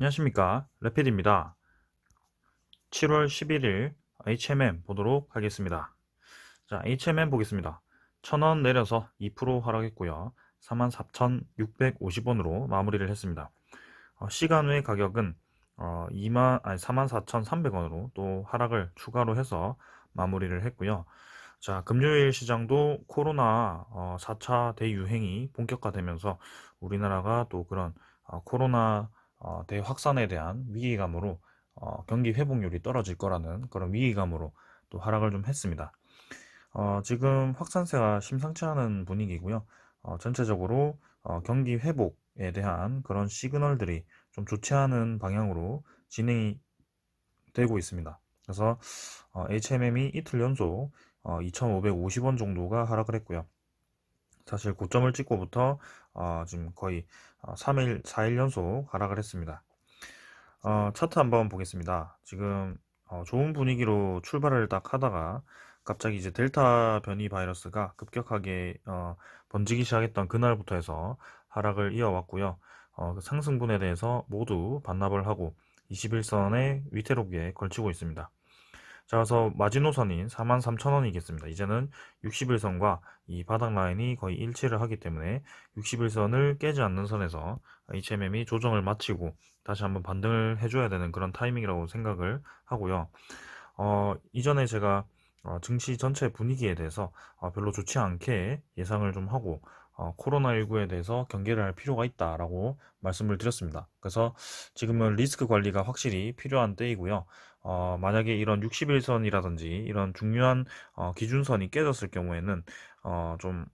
안녕하십니까. 레필입니다. 7월 11일 HMM 보도록 하겠습니다. 자 HMM 보겠습니다. 1000원 내려서 2% 하락했고요. 44,650원으로 마무리를 했습니다. 어, 시간 외 가격은 어, 2만 아니 44,300원으로 또 하락을 추가로 해서 마무리를 했고요. 자 금요일 시장도 코로나 어, 4차 대유행이 본격화되면서 우리나라가 또 그런 어, 코로나 어, 대확산에 대한 위기감으로 어, 경기 회복률이 떨어질 거라는 그런 위기감으로 또 하락을 좀 했습니다. 어, 지금 확산세가 심상치 않은 분위기고요. 어, 전체적으로 어, 경기 회복에 대한 그런 시그널들이 좀 좋지 않은 방향으로 진행이 되고 있습니다. 그래서 어, HMM이 이틀 연속 어, 2,550원 정도가 하락을 했고요. 사실 고점을 찍고부터 어, 지금 거의 어, 3일, 4일 연속 하락을 했습니다. 어, 차트 한번 보겠습니다. 지금 어, 좋은 분위기로 출발을 딱 하다가 갑자기 이제 델타 변이 바이러스가 급격하게 어, 번지기 시작했던 그날부터 해서 하락을 이어왔고요. 어, 그 상승분에 대해서 모두 반납을 하고 21선의 위태롭게 걸치고 있습니다. 자, 그래서 마지노선인 43,000원이겠습니다. 이제는 61선과 이 바닥 라인이 거의 일치를 하기 때문에 61선을 깨지 않는 선에서 HMM이 조정을 마치고 다시 한번 반등을 해줘야 되는 그런 타이밍이라고 생각을 하고요. 어, 이전에 제가 어, 증시 전체 분위기에 대해서 어, 별로 좋지 않게 예상을 좀 하고 어, 코로나19에 대해서 경계를 할 필요가 있다라고 말씀을 드렸습니다. 그래서 지금은 리스크 관리가 확실히 필요한 때이고요. 어, 만약에 이런 61선이라든지 이런 중요한 어, 기준선이 깨졌을 경우에는 어, 좀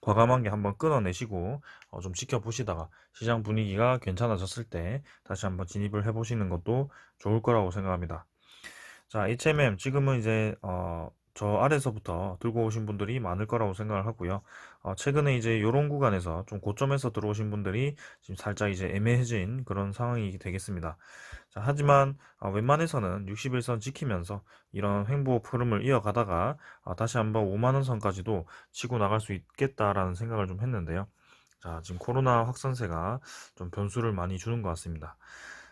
과감하게 한번 끊어내시고 어, 좀 지켜보시다가 시장 분위기가 괜찮아졌을 때 다시 한번 진입을 해보시는 것도 좋을 거라고 생각합니다. 자, HMM 지금은 이제 어, 저 아래서부터 들고 오신 분들이 많을 거라고 생각을 하고요. 어, 최근에 이제 이런 구간에서 좀 고점에서 들어오신 분들이 지금 살짝 이제 애매해진 그런 상황이 되겠습니다. 자, 하지만 어, 웬만해서는 61선 지키면서 이런 횡보 흐름을 이어가다가 어, 다시 한번 5만 원 선까지도 치고 나갈 수 있겠다라는 생각을 좀 했는데요. 자, 지금 코로나 확산세가 좀 변수를 많이 주는 것 같습니다.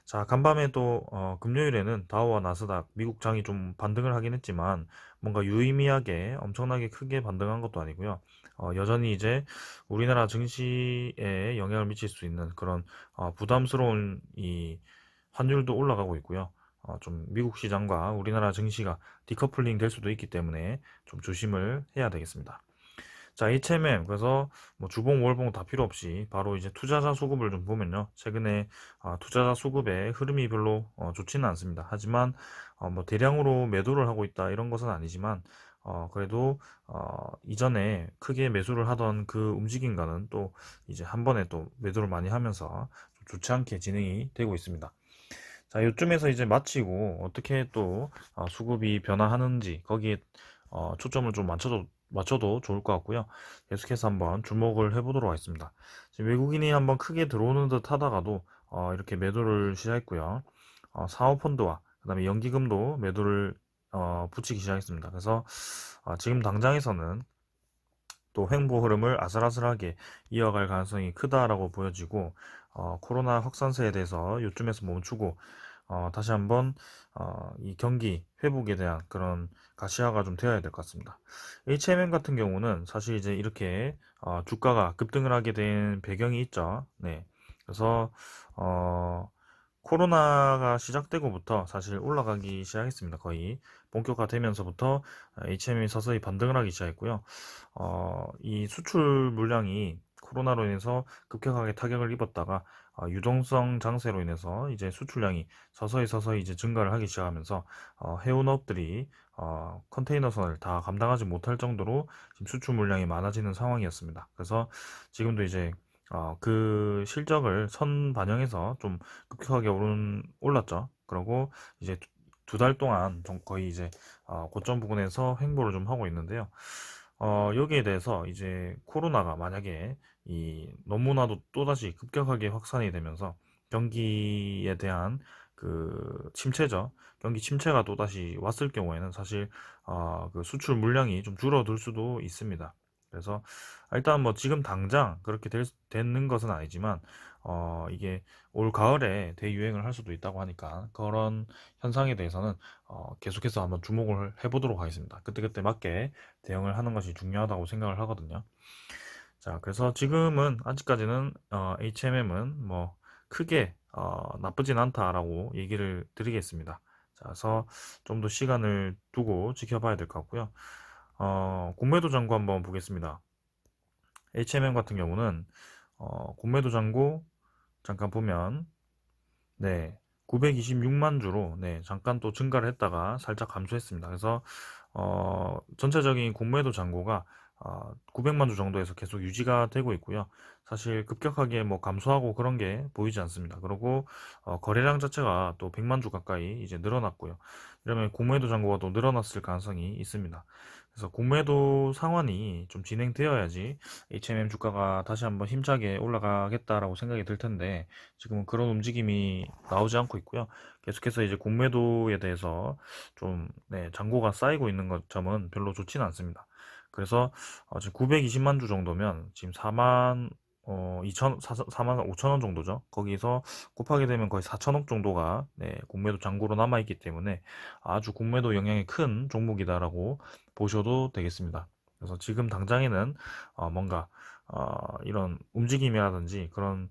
자, 간밤에 또 어, 금요일에는 다우와 나스닥 미국 장이 좀 반등을 하긴 했지만 뭔가 유의미하게 엄청나게 크게 반등한 것도 아니고요. 어, 여전히 이제 우리나라 증시에 영향을 미칠 수 있는 그런 어, 부담스러운 이 환율도 올라가고 있고요. 어, 좀 미국 시장과 우리나라 증시가 디커플링 될 수도 있기 때문에 좀 조심을 해야 되겠습니다. 자, HMM. 그래서 뭐 주봉, 월봉 다 필요 없이 바로 이제 투자자 수급을 좀 보면요. 최근에 아, 투자자 수급의 흐름이 별로 어, 좋지는 않습니다. 하지만 어, 뭐 대량으로 매도를 하고 있다 이런 것은 아니지만 어, 그래도 어, 이전에 크게 매수를 하던 그 움직임과는 또 이제 한 번에 또 매도를 많이 하면서 좋지 않게 진행이 되고 있습니다. 자, 요쯤에서 이제 마치고 어떻게 또 어, 수급이 변화하는지 거기에 어, 초점을 좀 맞춰도, 맞춰도 좋을 것 같고요. 계속해서 한번 주목을 해보도록 하겠습니다. 지금 외국인이 한번 크게 들어오는 듯 하다가도 어, 이렇게 매도를 시작했고요. 어, 사모펀드와 그 다음에 연기금도 매도를 어, 붙이기 시작했습니다. 그래서 어, 지금 당장에서는 또 횡보 흐름을 아슬아슬하게 이어갈 가능성이 크다라고 보여지고 어, 코로나 확산세에 대해서 요쯤에서 멈추고 어, 다시 한번 어, 이 경기 회복에 대한 그런 가시화가 좀 되어야 될 것 같습니다. HMM 같은 경우는 사실 이제 이렇게 어, 주가가 급등을 하게 된 배경이 있죠. 네. 그래서 어, 코로나가 시작되고부터 사실 올라가기 시작했습니다. 거의 본격화되면서부터 HM이 서서히 반등을 하기 시작했고요. 어, 이 수출 물량이 코로나로 인해서 급격하게 타격을 입었다가 어, 유동성 장세로 인해서 이제 수출량이 서서히 서서히 이제 증가를 하기 시작하면서 어, 해운업들이 어, 컨테이너선을 다 감당하지 못할 정도로 지금 수출 물량이 많아지는 상황이었습니다. 그래서 지금도 이제 어, 그 실적을 선 반영해서 좀 급격하게 오른, 올랐죠. 그리고 이제 두 달 동안 좀 거의 이제 어, 고점 부근에서 횡보를 좀 하고 있는데요. 어, 여기에 대해서 이제 코로나가 만약에 이 너무나도 또다시 급격하게 확산이 되면서 경기에 대한 그 침체죠. 경기 침체가 또다시 왔을 경우에는 사실 어, 그 수출 물량이 좀 줄어들 수도 있습니다. 그래서 일단 뭐 지금 당장 그렇게 될, 되는 것은 아니지만 어, 이게 올 가을에 대유행을 할 수도 있다고 하니까 그런 현상에 대해서는 어, 계속해서 한번 주목을 해보도록 하겠습니다. 그때그때 맞게 대응을 하는 것이 중요하다고 생각을 하거든요. 자, 그래서 지금은 아직까지는 어, HMM은 뭐 크게 어, 나쁘진 않다라고 얘기를 드리겠습니다. 자, 그래서 좀 더 시간을 두고 지켜봐야 될 것 같고요. 어, 공매도 잔고 한번 보겠습니다. HMM 같은 경우는 어, 공매도 잔고 잠깐 보면 네 926만 주로 네 잠깐 또 증가를 했다가 살짝 감소했습니다. 그래서 어, 전체적인 공매도 잔고가 어, 900만 주 정도에서 계속 유지가 되고 있고요. 사실 급격하게 뭐 감소하고 그런 게 보이지 않습니다. 그리고 어, 거래량 자체가 또 100만 주 가까이 이제 늘어났고요. 이러면 공매도 잔고가 또 늘어났을 가능성이 있습니다. 그래서 공매도 상환이 좀 진행되어야지 HMM 주가가 다시 한번 힘차게 올라가겠다라고 생각이 들 텐데 지금은 그런 움직임이 나오지 않고 있고요. 계속해서 이제 공매도에 대해서 좀 네, 잔고가 쌓이고 있는 것 점은 별로 좋지는 않습니다. 그래서 어, 지금 920만 주 정도면 지금 4만 어, 2천, 4만 5천 원 정도죠. 거기서 곱하게 되면 거의 4천억 정도가 네, 공매도 잔고로 남아있기 때문에 아주 공매도 영향이 큰 종목이다라고 보셔도 되겠습니다. 그래서 지금 당장에는 어, 뭔가 어, 이런 움직임이라든지 그런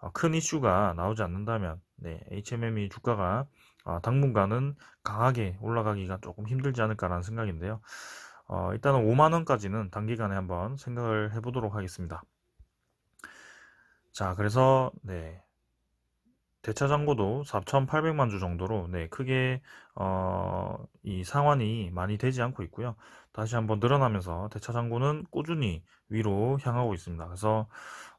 어, 큰 이슈가 나오지 않는다면 네, HMM이 주가가 어, 당분간은 강하게 올라가기가 조금 힘들지 않을까라는 생각인데요. 어, 일단은 5만 원까지는 단기간에 한번 생각을 해보도록 하겠습니다. 자, 그래서 네. 대차 잔고도 4,800만 주 정도로 네, 크게 어, 이 상환이 많이 되지 않고 있고요. 다시 한번 늘어나면서 대차 잔고는 꾸준히 위로 향하고 있습니다. 그래서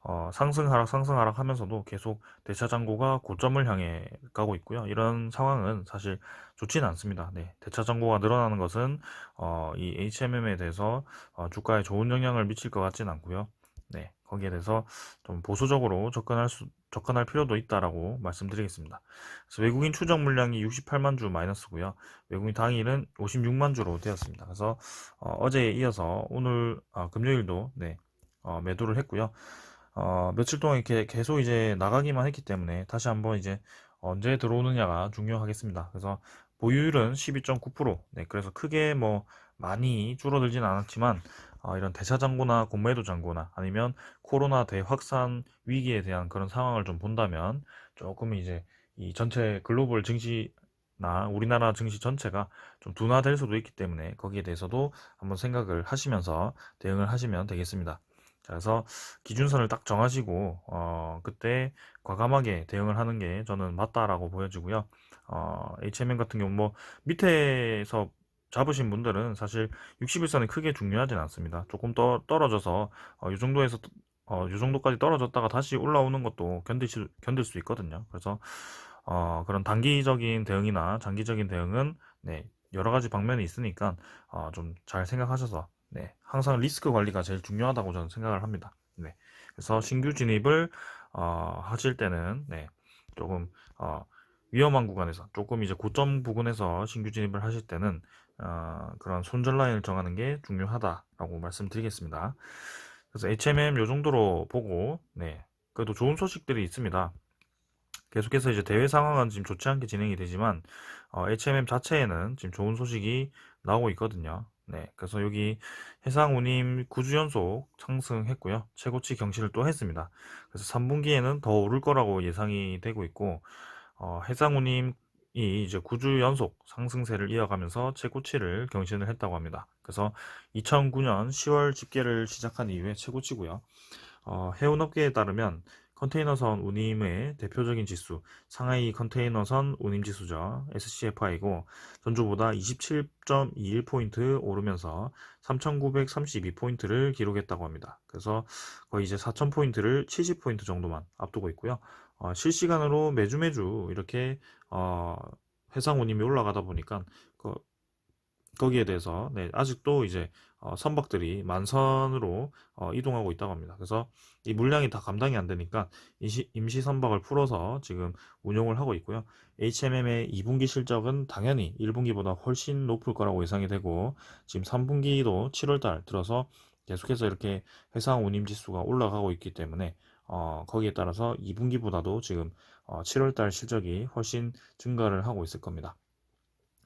어, 상승 하락 상승 하락 하면서도 계속 대차 잔고가 고점을 향해 가고 있고요. 이런 상황은 사실 좋지는 않습니다. 네, 대차 잔고가 늘어나는 것은 어, 이 HMM에 대해서 어, 주가에 좋은 영향을 미칠 것 같지는 않고요. 네, 거기에 대해서 좀 보수적으로 접근할 수, 접근할 필요도 있다라고 말씀드리겠습니다. 그래서 외국인 추적 물량이 68만 주 마이너스고요. 외국인 당일은 56만 주로 되었습니다. 그래서 어, 제에 이어서 오늘 어, 금요일도 네, 어, 매도를 했고요. 어, 며칠 동안 이렇게 계속 이제 나가기만 했기 때문에 다시 한번 이제 언제 들어오느냐가 중요하겠습니다. 그래서 보유율은 12.9%. 네, 그래서 크게 뭐 많이 줄어들진 않았지만 어, 이런 대차 잔고나 공매도 잔고나 아니면 코로나 대확산 위기에 대한 그런 상황을 좀 본다면 조금 이제 이 전체 글로벌 증시나 우리나라 증시 전체가 좀 둔화될 수도 있기 때문에 거기에 대해서도 한번 생각을 하시면서 대응을 하시면 되겠습니다. 자, 그래서 기준선을 딱 정하시고 어, 그때 과감하게 대응을 하는 게 저는 맞다라고 보여지고요. 어, HMM 같은 경우 뭐 밑에서 잡으신 분들은 사실 60일선이 크게 중요하진 않습니다. 조금 떠, 떨어져서 어, 이 정도에서 어, 이 정도까지 떨어졌다가 다시 올라오는 것도 견딜 수, 견딜 수 있거든요. 그래서 어, 그런 단기적인 대응이나 장기적인 대응은 네, 여러 가지 방면이 있으니까 어, 좀 잘 생각하셔서 네, 항상 리스크 관리가 제일 중요하다고 저는 생각을 합니다. 네, 그래서 신규 진입을 어, 하실 때는 네, 조금 어, 위험한 구간에서 조금 이제 고점 부근에서 신규 진입을 하실 때는 어, 그런 손절 라인을 정하는 게 중요하다라고 말씀드리겠습니다. 그래서 HMM 요 정도로 보고 네 그래도 좋은 소식들이 있습니다. 계속해서 이제 대회 상황은 지금 좋지 않게 진행이 되지만 어, HMM 자체에는 지금 좋은 소식이 나오고 있거든요. 네, 그래서 여기 해상운임 9주 연속 상승했고요. 최고치 경신을 또 했습니다. 그래서 3분기에는 더 오를 거라고 예상이 되고 있고 어, 해상운임 이 이제 9주 연속 상승세를 이어가면서 최고치를 경신을 했다고 합니다. 그래서 2009년 10월 집계를 시작한 이후에 최고치고요. 어, 해운업계에 따르면 컨테이너선 운임의 대표적인 지수 상하이 컨테이너선 운임 지수죠. SCFI고 전주보다 27.21포인트 오르면서 3,932포인트를 기록했다고 합니다. 그래서 거의 이제 4,000포인트를 70포인트 정도만 앞두고 있고요. 어, 실시간으로 매주 매주 이렇게 어, 해상 운임이 올라가다 보니까 그, 거기에 대해서 네, 아직도 이제 어, 선박들이 만선으로 어, 이동하고 있다고 합니다. 그래서 이 물량이 다 감당이 안 되니까 임시, 임시 선박을 풀어서 지금 운용을 하고 있고요. HMM의 2분기 실적은 당연히 1분기보다 훨씬 높을 거라고 예상이 되고 지금 3분기도 7월달 들어서 계속해서 이렇게 해상 운임 지수가 올라가고 있기 때문에 어, 거기에 따라서 2분기보다도 지금 어, 7월달 실적이 훨씬 증가를 하고 있을 겁니다.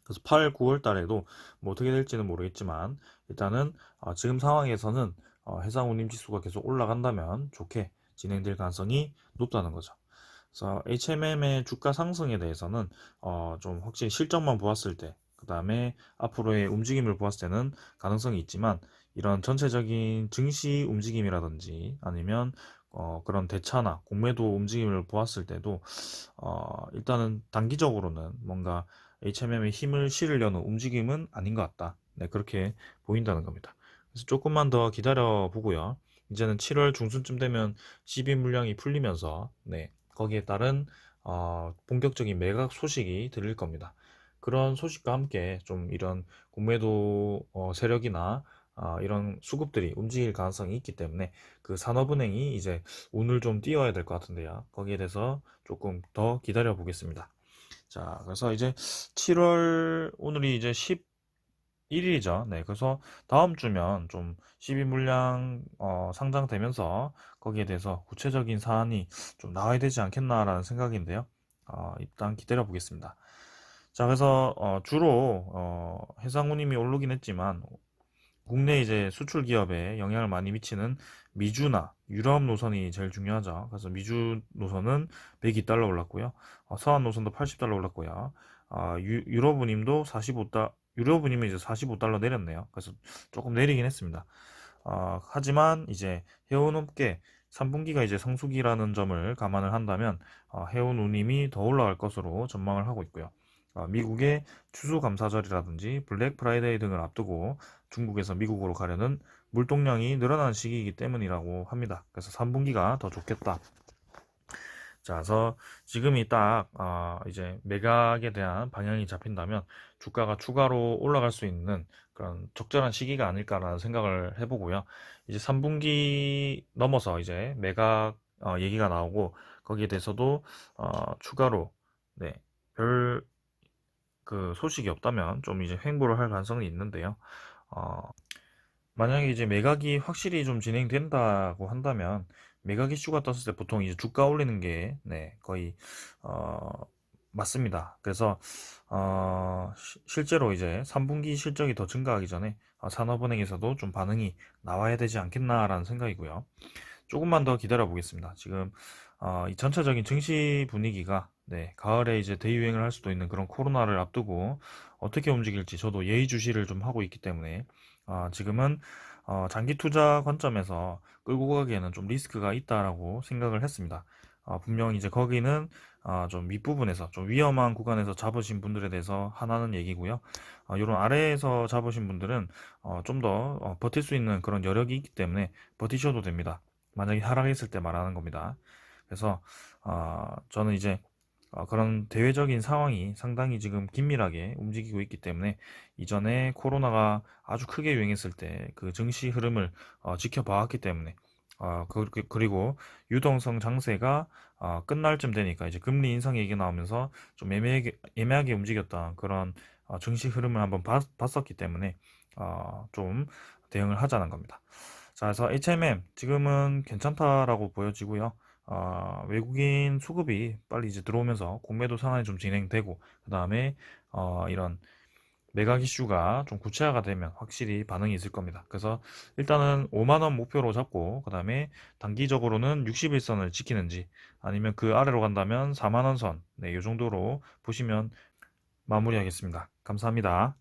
그래서 8, 9월 달에도 뭐 어떻게 될지는 모르겠지만 일단은 어, 지금 상황에서는 어, 해상 운임 지수가 계속 올라간다면 좋게 진행될 가능성이 높다는 거죠. 그래서 HMM의 주가 상승에 대해서는 어, 좀 확실히 실적만 보았을 때, 그 다음에 앞으로의 움직임을 보았을 때는 가능성이 있지만 이런 전체적인 증시 움직임이라든지 아니면 어, 그런 대차나 공매도 움직임을 보았을 때도 어, 일단은 단기적으로는 뭔가 HMM의 힘을 실으려는 움직임은 아닌 것 같다. 네, 그렇게 보인다는 겁니다. 그래서 조금만 더 기다려 보고요. 이제는 7월 중순쯤 되면 12 물량이 풀리면서 네, 거기에 따른 어, 본격적인 매각 소식이 들릴 겁니다. 그런 소식과 함께 좀 이런 공매도 어, 세력이나 아, 이런 수급들이 움직일 가능성이 있기 때문에 그 산업은행이 이제 오늘 좀 띄워야 될 것 같은데요. 거기에 대해서 조금 더 기다려 보겠습니다. 자, 그래서 이제 7월 오늘이 이제 11일이죠. 네, 그래서 다음 주면 좀 12 물량 어, 상장되면서 거기에 대해서 구체적인 사안이 좀 나와야 되지 않겠나라는 생각인데요. 어, 일단 기다려 보겠습니다. 자, 그래서 어, 주로 어, 해상운임이 오르긴 했지만 국내 이제 수출 기업에 영향을 많이 미치는 미주나 유럽 노선이 제일 중요하죠. 그래서 미주 노선은 102달러 올랐고요. 어, 서한 노선도 80달러 올랐고요. 어, 유, 유럽 운임도 45달, 유럽 운임이 이제 45달러 내렸네요. 그래서 조금 내리긴 했습니다. 어, 하지만 이제 해운업계 3분기가 이제 성수기라는 점을 감안을 한다면 어, 해운 운임이 더 올라갈 것으로 전망을 하고 있고요. 어, 미국의 추수감사절이라든지 블랙 프라이데이 등을 앞두고 중국에서 미국으로 가려는 물동량이 늘어나는 시기이기 때문이라고 합니다. 그래서 3분기가 더 좋겠다. 자, 그래서 지금이 딱 어, 이제 매각에 대한 방향이 잡힌다면 주가가 추가로 올라갈 수 있는 그런 적절한 시기가 아닐까라는 생각을 해보고요. 이제 3분기 넘어서 이제 매각 어, 얘기가 나오고 거기에 대해서도 어, 추가로 네, 별 그 소식이 없다면 좀 이제 횡보를 할 가능성이 있는데요. 어, 만약에 이제 매각이 확실히 좀 진행된다고 한다면 매각 이슈가 떴을 때 보통 이제 주가 올리는 게 네, 거의 어, 맞습니다. 그래서 어, 시- 실제로 이제 3분기 실적이 더 증가하기 전에 어, 산업은행에서도 좀 반응이 나와야 되지 않겠나라는 생각이고요. 조금만 더 기다려 보겠습니다. 지금 어, 이 전체적인 증시 분위기가 네, 가을에 이제 대유행을 할 수도 있는 그런 코로나를 앞두고 어떻게 움직일지 저도 예의주시를 좀 하고 있기 때문에 아, 지금은 어, 장기 투자 관점에서 끌고 가기에는 좀 리스크가 있다라고 생각을 했습니다. 아, 분명 이제 거기는 아, 좀 윗부분에서 좀 위험한 구간에서 잡으신 분들에 대해서 하나는 얘기고요. 아, 이런 아래에서 잡으신 분들은 어, 좀더 어, 버틸 수 있는 그런 여력이 있기 때문에 버티셔도 됩니다. 만약에 하락했을 때 말하는 겁니다. 그래서 어, 저는 이제 어, 그런 대외적인 상황이 상당히 지금 긴밀하게 움직이고 있기 때문에 이전에 코로나가 아주 크게 유행했을 때 그 증시 흐름을 어, 지켜봐왔기 때문에 어, 그, 리고 유동성 장세가 어, 끝날 쯤 되니까 이제 금리 인상 얘기 나오면서 좀 애매하게, 애매하게 움직였던 그런 어, 증시 흐름을 한번 봤, 봤었기 때문에 어, 좀 대응을 하자는 겁니다. 자, 그래서 HMM 지금은 괜찮다라고 보여지고요. 어, 외국인 수급이 빨리 이제 들어오면서 공매도 상한이 좀 진행되고 그 다음에 어, 이런 매각 이슈가 좀 구체화가 되면 확실히 반응이 있을 겁니다. 그래서 일단은 5만 원 목표로 잡고 그 다음에 단기적으로는 60일선을 지키는지 아니면 그 아래로 간다면 4만 원 선, 네, 이 정도로 보시면 마무리하겠습니다. 감사합니다.